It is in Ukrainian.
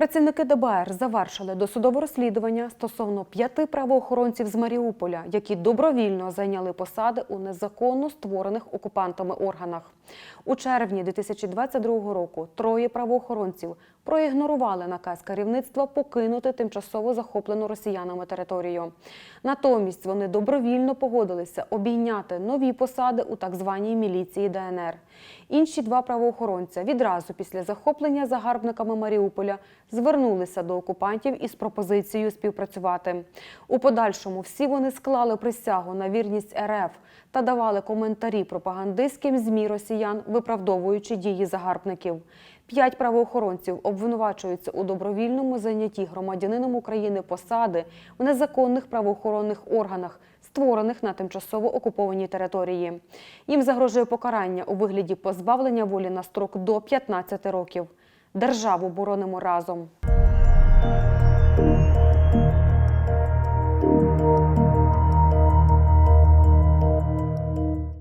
Працівники ДБР завершили досудове розслідування стосовно п'яти правоохоронців з Маріуполя, які добровільно зайняли посади у незаконно створених окупантами органах. У червні 2022 року троє правоохоронців проігнорували наказ керівництва покинути тимчасово захоплену росіянами територію. Натомість вони добровільно погодилися обійняти нові посади у так званій міліції ДНР. Інші два правоохоронця відразу після захоплення загарбниками Маріуполя звернулися до окупантів із пропозицією співпрацювати. У подальшому всі вони склали присягу на вірність РФ та давали коментарі пропагандистським змі росіян, виправдовуючи дії загарбників. П'ять правоохоронців обвинувачуються у добровільному зайнятті громадянином України посади в незаконних правоохоронних органах, створених на тимчасово окупованій території. Їм загрожує покарання у вигляді позбавлення волі на строк до 15 років. Державу боронимо разом.